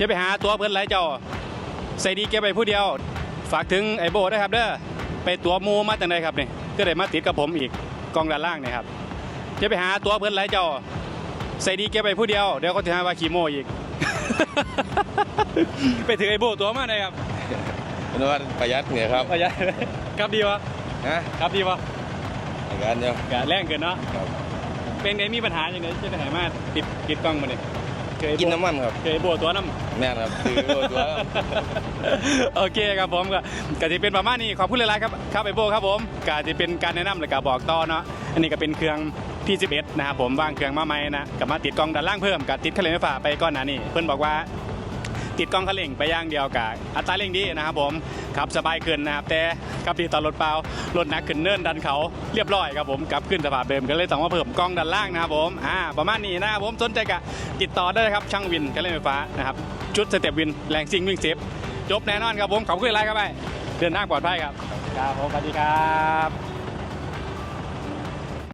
จะไปหาตัวเพิ่นหลายเจ้า ใส่ดีเก็บไปผู้เดียว ฝากถึงไอ้โบด้วยครับเด้อไปตัวหมูมาจากไหนครับนี่ก็ได้มาติดกับผมอีกกองด้านล่างนี่ครับจะไปหาตัวเพิ่นหลายเจ้า ใส่ดีเก็บไปผู้เดียวเดี๋ยวเขาจะหาว่าขี้โมอีก ไปถือไอ้โบตัวมาได้ครับเป็นว่าประหยัดเนี่ยครับประหยัดครับดีวะฮะครับดีวะอย่างนั้นเนาะกะแรงเกินเนาะครับเป็นไงมีปัญหาอย่างไรจะได้หายมาติดติดกล้องมาเนี่ย เคยกินน้ำมันครับ เคยโบตัวน้ำแม่นครับคือโลตัว โอเคครับผมก็กจะเป็นประมาณนี้ขอบคุณหลายๆครับครับไอโบครับผมกจะเป็นการแนะนำหรือการบอกต่อเนาะอันนี้ก็เป็นเครื่องที่11 นะครับผมวางเครื่องมาใหม่นะกับมาติดกล้องด้านล่างเพิ่มกับติดคันเร่งไฟฟ้าไปก้อนหน้านี้เพื่อนบอกว่า ติดกล้องคันเร่งไปอย่างเดียวกับอัตราเร่งดีนะครับผมขับสบายขึ้นนะครับแต่กับที่ตอนรถเปล่ารถหนักขึ้นเนินดันเขาเรียบร้อยครับผมกลับขึ้นสภาพเดิมก็เลยต้องมาเพิ่มกล้องด้านล่างนะครับผมอ่าประมาณนี้นะครับผมสนใจกะติดต่อได้เลยครับช่างวินกันเล่ไฟฟ้านะครับชุดสเต็ปวินแรงซิ่งวิ่งเซฟจบแน่นอนครับผมขอบคุณไลน์ครับไปเดินหน้าปลอดภัยครับครับผมสวัสดีครับ